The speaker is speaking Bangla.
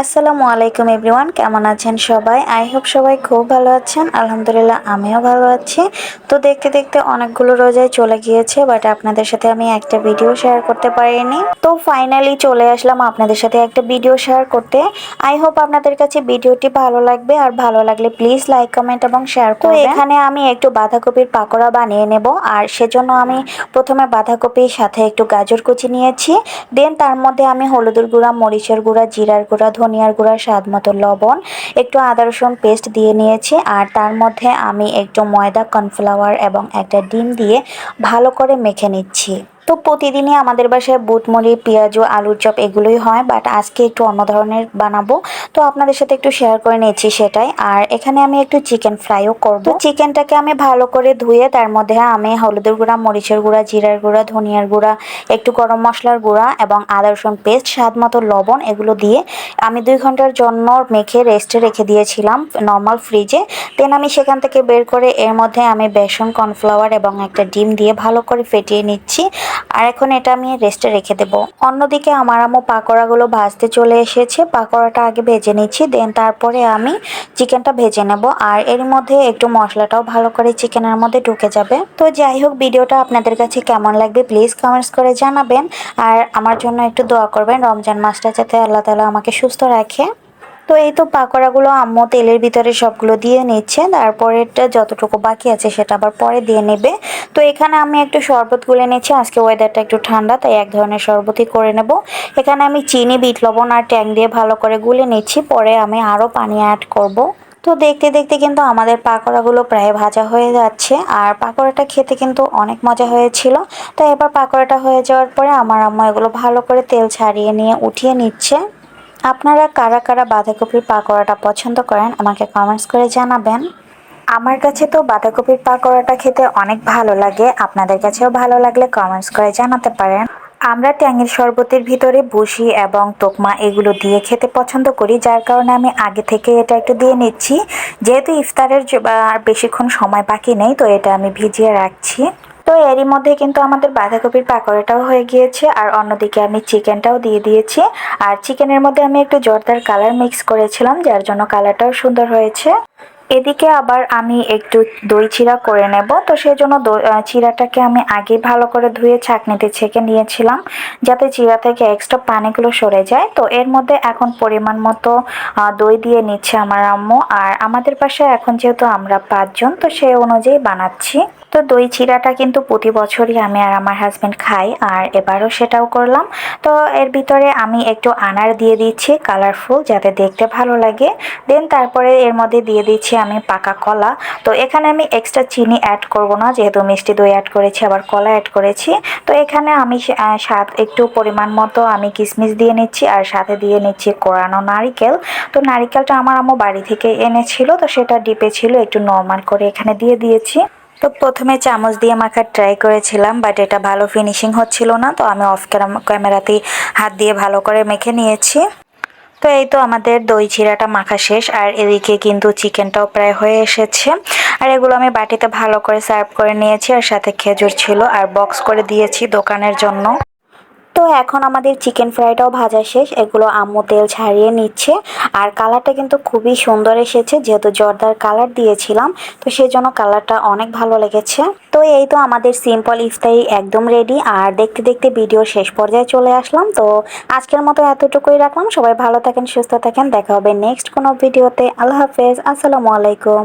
আসসালামু আলাইকুম এভরিওয়ান কেমন আছেন সবাই? আই হোপ সবাই খুব ভালো আছেন। আলহামদুলিল্লাহ আমিও ভালো আছি। তো দেখতে দেখতে অনেকগুলো রোজায় চলে গিয়েছে বাট আপনাদের সাথে আমি একটা ভিডিও শেয়ার করতে পারিনি। তো ফাইনালি চলে আসলাম আপনাদের সাথে একটা ভিডিও শেয়ার করতে। আই হোপ আপনাদের কাছে ভিডিওটি ভালো লাগবে আর ভালো লাগলে প্লিজ লাইক কমেন্ট এবং শেয়ার করবেন। এখানে আমি একটু বাঁধাকপির পাকোড়া বানিয়ে নেব আর সেজন্য আমি প্রথমে বাঁধাকপির সাথে একটু গাজর কুচি নিয়েছি। দেন তার মধ্যে আমি হলুদের গুঁড়া মরিচের গুঁড়া জিরার গুঁড়া ধনিয়ার গুঁড়া, স্বাদ মতো লবণ, একটু আদা, রসুন পেস্ট দিয়ে নিয়েছি, আর তার মধ্যে আমি একটু ময়দা কর্নফ্লাওয়ার এবং একটা ডিম দিয়ে ভালো করে মেখে নিচ্ছি। তো প্রতিদিনই আমাদের বাসায় বুটমুড়ি পেঁয়াজু, আলুর চপ এগুলোই হয় বাট আজকে একটু অন্য ধরনের বানাবো। তো আপনাদের সাথে একটু শেয়ার করে নিচ্ছি সেটাই। আর এখানে আমি একটু চিকেন ফ্রাইও করব। চিকেনটাকে আমি ভালো করে ধুয়ে তার মধ্যে আমি হলুদের গুঁড়া, মরিচের গুঁড়া, জিরার গুঁড়া, ধনিয়ার গুঁড়া, একটু গরম মশলার গুঁড়া এবং আদা, রসুন পেস্ট, স্বাদ মতো লবণ এগুলো দিয়ে আমি দুই ঘণ্টার জন্য মেখে রেস্টে রেখে দিয়েছিলাম নর্মাল ফ্রিজে দেন আমি সেখান থেকে বের করে এর মধ্যে আমি বেসন কর্নফ্লাওয়ার এবং একটা ডিম দিয়ে ভালো করে ফেটিয়ে নিচ্ছি। আর এখন এটা আমি রেস্টে রেখে দেবো। অন্যদিকে আমার আমো পাকোড়াগুলো ভাজতে চলে এসেছে। পাকোড়াটা আগে ভেজে নিচ্ছি দেন তারপরে আমি চিকেনটা ভেজে নেব। আর এর মধ্যে একটু মশলাটাও ভালো করে চিকেনের মধ্যে ঢুকে যাবে। তো যাই হোক, ভিডিওটা আপনাদের কাছে কেমন লাগবে প্লিজ কমেন্টস করে জানাবেন। আর আমার জন্য একটু দোয়া করবেন। রমজান মাসটা যাতে আল্লাহ তালা আমাকে সুস্থ রাখে। তো এই তো পাকোড়াগুলো আম্মু তেলের ভিতরে সবগুলো দিয়ে নিচ্ছে, তারপরেরটা যতটুকু বাকি আছে সেটা আবার পরে দিয়ে নেবে। তো এখানে আমি একটু শরবত গুলে নিচ্ছি আজকে ওয়েদারটা একটু ঠান্ডা, তাই এক ধরনের শরবতই করে নেব। এখানে আমি চিনি, বিট, লবণ আর ট্যাং দিয়ে ভালো করে গুলে নিচ্ছি, পরে আমি আরও পানি অ্যাড করব। তো দেখতে দেখতে কিন্তু আমাদের পাকোড়াগুলো প্রায় ভাজা হয়ে যাচ্ছে, আর পাকোড়াটা খেতে কিন্তু অনেক মজা হয়েছিল। তো এবার পাকোড়াটা হয়ে যাওয়ার পরে আমার আম্মা এগুলো ভালো করে তেল ছাড়িয়ে নিয়ে উঠিয়ে নিচ্ছে। আপনারা কারা কারা বাঁধাকপির পাকোড়াটা পছন্দ করেন, আমাকে কমেন্টস করে জানাবেন। আমার কাছে তো বাঁধাকপির পাকোড়াটা খেতে অনেক ভালো লাগে, আপনাদের কাছেও ভালো লাগলে কমেন্টস করে জানাতে পারেন। আমরা ট্যাঙের শরবতের ভিতরে বসি এবং তোকমা এগুলো দিয়ে খেতে পছন্দ করি, যার কারণে আমি আগে থেকে এটা একটু দিয়ে নিচ্ছি। যেহেতু ইফতারের আর বেশিক্ষণ সময় বাকি নেই, তো এটা আমি ভিজিয়ে রাখছি। তো এরই মধ্যে কিন্তু আমাদের বাঁধাকপির পাকোড়াটাও হয়ে গিয়েছে, আর অন্যদিকে আমি চিকেনটাও দিয়ে দিয়েছি। আর চিকেনের মধ্যে আমি একটু জর্দার কালার মিক্স করেছিলাম, যার জন্য কালারটাও সুন্দর হয়েছে। এদিকে আবার আমি একটু দই চিরা করে নেব। তো সেই জন্য চিরাটাকে আমি আগে ভালো করে ধুয়ে ছাঁকনিতে ছেঁকে নিয়েছিলাম, যাতে চিরা থেকে এক্সট্রা পানিগুলো সরে যায়। তো এর মধ্যে এখন পরিমাণ মতো দই দিয়ে নিচ্ছে আমার আম্মু। আর আমাদের পাশে এখন যেহেতু আমরা পাঁচজন, তো সেই অনুযায়ী বানাচ্ছি। তো দই চিরাটা কিন্তু প্রতি বছরই আমি আর আমার হাজব্যান্ড খাই, আর এবারও সেটাও করলাম। তো এর ভিতরে আমি একটু আনার দিয়ে দিচ্ছি কালারফুল যাতে দেখতে ভালো লাগে। দেন তারপরে এর মধ্যে দিয়ে দিচ্ছি আমি পাকা কলা। তো এখানে আমি এক্সট্রা চিনি অ্যাড করব না, যেহেতু মিষ্টি দই অ্যাড করেছি, আবার কলা অ্যাড করেছি। তো এখানে আমি স্বাদ একটু পরিমাণ মতো আমি কিশমিশ দিয়ে নিচ্ছি, আর সাথে দিয়ে নিচ্ছি কোরানো নারিকেল। তো নারিকেলটা আমার আম্মু বাড়ি থেকে এনেছিল, তো সেটা ডিপে ছিল, একটু নর্মাল করে এখানে দিয়ে দিয়েছি। তো প্রথমে চামচ দিয়ে মাখার ট্রাই করেছিলাম বাট এটা ভালো ফিনিশিং হচ্ছিল না, তো আমি অফ ক্যামেরাতেই হাত দিয়ে ভালো করে মেখে নিয়েছি। তো এই তো আমাদের দই চিরাটা মাখা শেষ, আর এদিকে কিন্তু চিকেনটাও প্রায় হয়ে এসেছে। আর এগুলো আমি বাটিতে ভালো করে সার্ভ করে নিয়েছি, আর সাথে খেজুর ছিল, আর বক্স করে দিয়েছি দোকানের জন্য। তো এখন আমাদের চিকেন ফ্রাইটাও ভাজা শেষ। এগুলো আম্মু তেল ছাড়িয়ে নিচ্ছে। আর কালারটা কিন্তু খুবই সুন্দর এসেছে, যেহেতু জর্দার কালার দিয়েছিলাম, তো সেই জন্য কালারটা অনেক ভালো লেগেছে। তো এই তো আমাদের সিম্পল ইফতারি একদম রেডি আর দেখতে দেখতে ভিডিও শেষ পর্যায়ে চলে আসলাম। তো আজকের মতো এতটুকুই রাখলাম। সবাই ভালো থাকেন, সুস্থ থাকেন। দেখা হবে নেক্সট কোনো ভিডিওতে আল্লাহ হাফেজ। আসসালামু আলাইকুম।